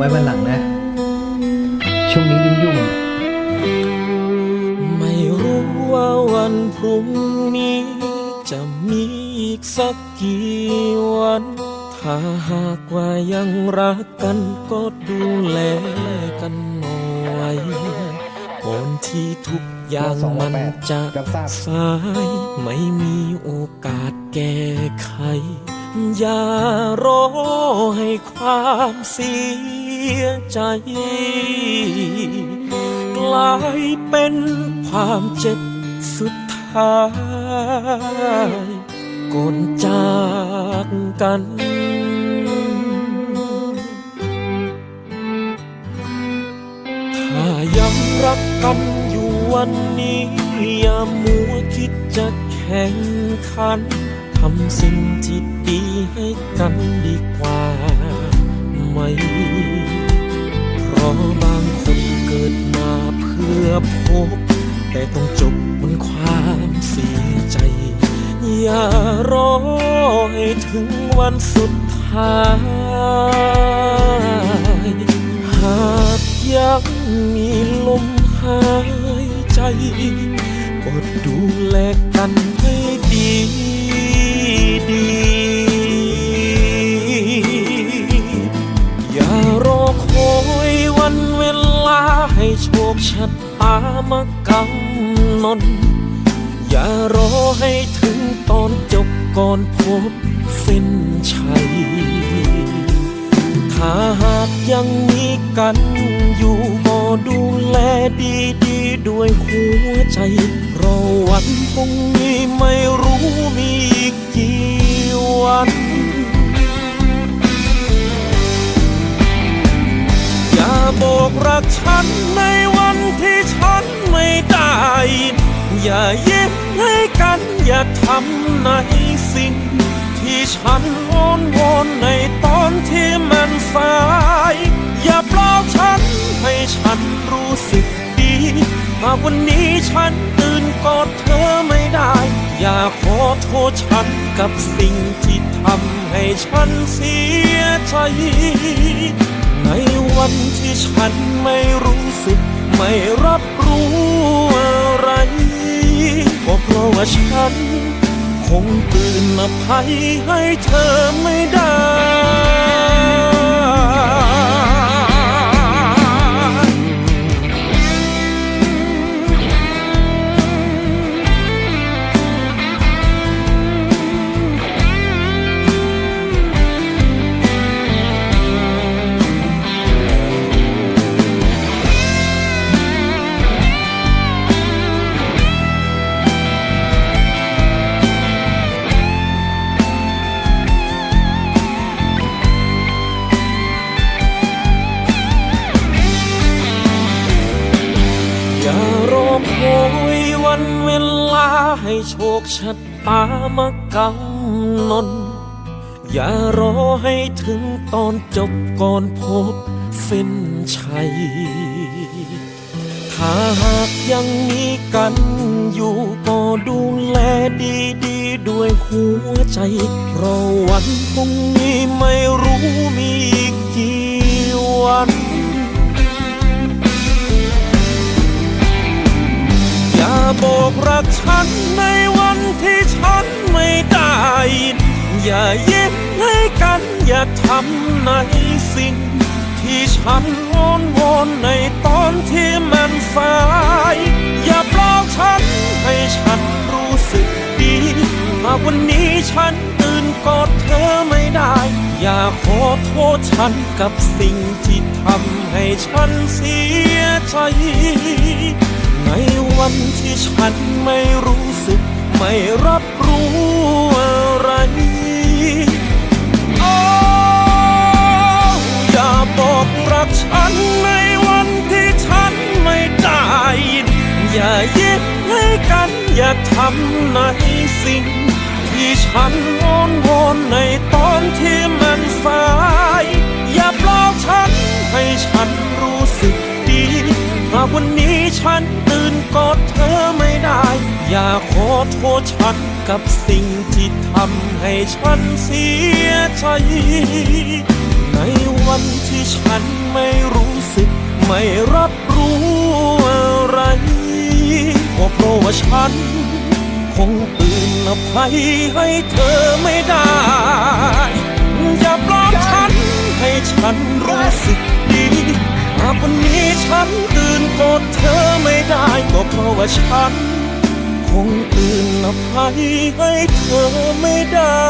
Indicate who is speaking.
Speaker 1: ไว้วันหลังนะ ช่วงนี้ยุ่ง
Speaker 2: ไม่รู้ว่าวันพรุ่งนี้ จะมีอีกสักกี่วัน ถ้าหากว่ายังรักกันก็ดูแลกันหน่อยก่อนที่ทุกอย่างมันจะสายไม่มีโอกาสแก้ไขอย่ารอให้ความเสีย ยใจ กลายเป็นความเจ็บสุดท้ายก่อนจากกันถ้ายังรักกันอยู่วันนี้อย่ามัวคิดจะแข่งขันทำสิ่งที่ดีให้กันดีกว่าไหม เพราะบางคนเกิดมาเพื่อพบ แต่ต้องจบบนความเสียใจ อย่ารอให้ถึงวันสุดท้าย หากยังมีลมหายใจ ก็ดูแลกันให้ดีามากำหนดอย่ารอให้ถึงตอนจบก่อนพบเส้นชัย ถ้าหากยังมีกันอยู่ก็ดูแลดีๆด้วยหัวใจเราวันพรุ่งนี้ไม่รู้มีอีกกี่วัน อย่าบอกรักฉัน อย่ายิ้มให้กัน อย่าทำในสิ่ง ที่ฉันอ้อนวอนในตอนที่มันสาย อย่าปลอบฉันให้ฉันรู้สึกดีหากวันนี้ฉันตื่นกอดเธอไม่ได้ อย่าขอโทษฉันกับสิ่งที่ทำให้ฉันเสียใจ ในวันที่ฉันไม่รู้สึกไม่รับรู้ ก็เพราะว่าฉัน คงตื่นอภัยให้เธอไม่ได้ ให้โชคชะตามากำหนดอย่ารอให้ถึงตอนจบก่อนพบเส้นชัย ถ้าหากยังมีกันอยู่ก็ดูแลดีๆด้วยหัวใจเพราะวันพรุ่งนี้ไม่รู้มีอีกกี่วัน อย่าบอกรักฉันในวันที่ฉันไม่ได้ อย่ายิ้มให้กันอย่าทำในสิ่ง ที่ฉันอ้อนวอนในตอนที่มันสาย อย่าปลอบฉันให้ฉันรู้สึกดีหากวันนี้ฉันตื่นกอดเธอไม่ได้ อย่าขอโทษฉันกับสิ่งที่ทำให้ฉันเสียใจำที่ฉันไม่รู้สึก ไม่รับรู้อะไรโอ้อย่าบอกรักฉันในวันที่ฉันไม่ได้อย่ายิ้มให้กัน อย่าทำในสิ่ง กอดเธอไม่ได้ อย่าขอโทษฉันกับสิ่งที่ทำให้ฉันเสียใจ ในวันที่ฉันไม่รู้สึก ไม่รับรู้อะไรก็เพราะว่าฉัน คงตื่นอภัยให้เธอไม่ได้ ว่าฉัน คงตื่นอภัยให้เธอไม่ได้